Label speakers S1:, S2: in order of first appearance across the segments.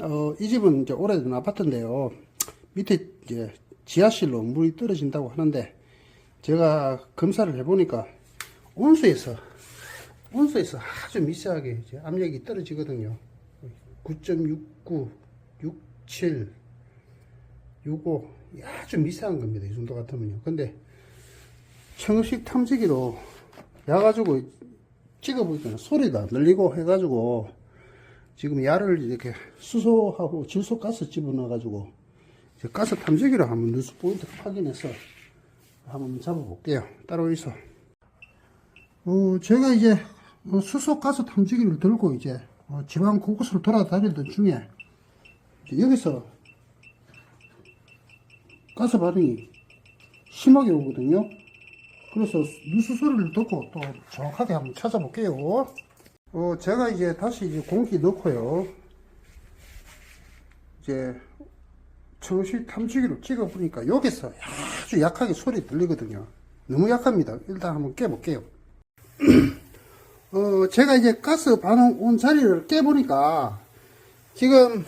S1: 어, 이 집은 이제 오래된 아파트인데요. 밑에 이제 지하실로 물이 떨어진다고 하는데 제가 검사를 해보니까 온수에서 온수에서 아주 미세하게 이제 압력이 떨어지거든요. 9.69, 67, 65 아주 미세한 겁니다. 이 정도 같으면요. 근데 청식 탐지기로 야가지고 찍어보니까 소리도 안 들리고 해가지고 지금 야를 이렇게 수소하고 질소 가스 집어넣어가지고 이제 가스 탐지기로 한번 누수 포인트 확인해서 한번 잡아볼게요. 따로 있어. 어, 제가 이제 어, 수소 가스 탐지기를 들고 이제 어, 지방 곳곳을 돌아다니던 중에 여기서 가스 반응이 심하게 오거든요. 그래서 누수 소리를 듣고 또 정확하게 한번 찾아볼게요. 어, 제가 이제 다시 이제 공기 넣고요. 이제 청실 탐지기로 찍어보니까 여기서 아주 약하게 소리 들리거든요. 너무 약합니다. 일단 한번 깨볼게요. 어, 제가 이제 가스 반응 온 자리를 깨보니까 지금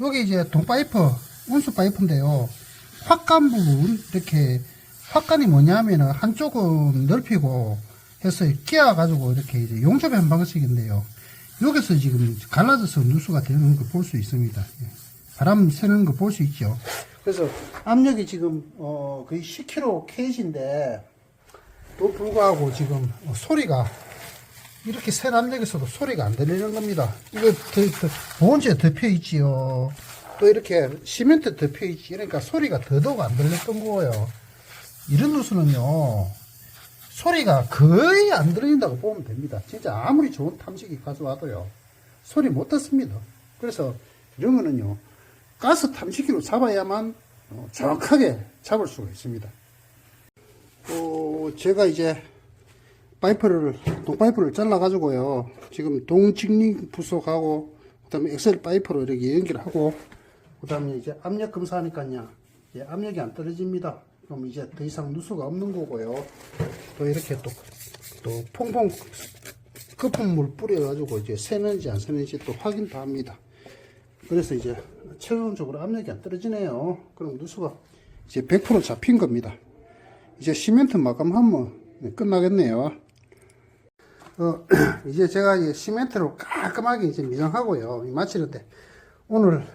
S1: 여기 이제 동파이프, 온수 파이프인데요. 확간 부분, 이렇게 확간이 뭐냐면은 한쪽은 넓히고 해서 끼어가지고 이렇게 이제 용접한 방식인데요. 여기서 지금 갈라져서 누수가 되는 걸 볼 수 있습니다. 예. 바람 새는 거 볼 수 있죠. 그래서 압력이 지금 어 거의 10kg 케이지인데 또 불구하고 지금 어, 소리가 이렇게 센 압력에서도 소리가 안 들리는 겁니다. 이거 보온지에 덮여 있지요. 또 이렇게 시멘트 덮여 있지. 그러니까 소리가 더더욱 안 들렸던 거예요. 이런 누수는요, 소리가 거의 안 들린다고 보면 됩니다. 진짜 아무리 좋은 탐지기 가져와도요, 소리 못 듣습니다. 그래서 이런 거는요, 가스 탐지기로 잡아야만 어, 정확하게 잡을 수가 있습니다. 어, 제가 이제 파이프를, 동파이프를 잘라 가지고요, 지금 동직링 부속하고, 그 다음에 엑셀 파이프로 이렇게 연결하고, 그 다음에 이제 압력 검사하니까요, 예, 압력이 안 떨어집니다. 그럼 이제 더 이상 누수가 없는 거고요. 또 이렇게 또, 또 퐁퐁 거품물 뿌려가지고 이제 새는지 안 새는지 또 확인도 합니다. 그래서 이제 최종적으로 압력이 안 떨어지네요. 그럼 누수가 이제 100% 잡힌 겁니다. 이제 시멘트 마감하면 네, 끝나겠네요. 어, 이제 제가 이제 시멘트로 깔끔하게 이제 미장하고요. 마치는데 오늘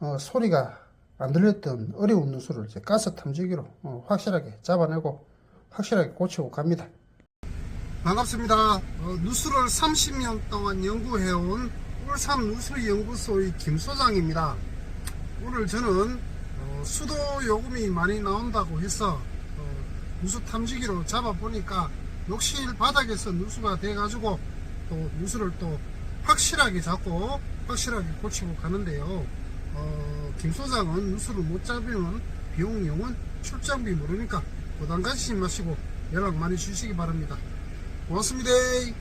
S1: 어, 소리가 안 들렸던 어려운 누수를 이제 가스 탐지기로 어, 확실하게 잡아내고 확실하게 고치고 갑니다. 반갑습니다. 어, 누수를 30년 동안 연구해온 울산 누수연구소의 김 소장입니다. 오늘 저는 어, 수도 요금이 많이 나온다고 해서 어, 누수 탐지기로 잡아보니까 욕실 바닥에서 누수가 돼가지고 또 누수를 또 확실하게 잡고 확실하게 고치고 가는데요. 어, 김 소장은 누수를 못 잡으면 비용용은 출장비 모르니까 부담 가지지 마시고 연락 많이 주시기 바랍니다. 고맙습니다.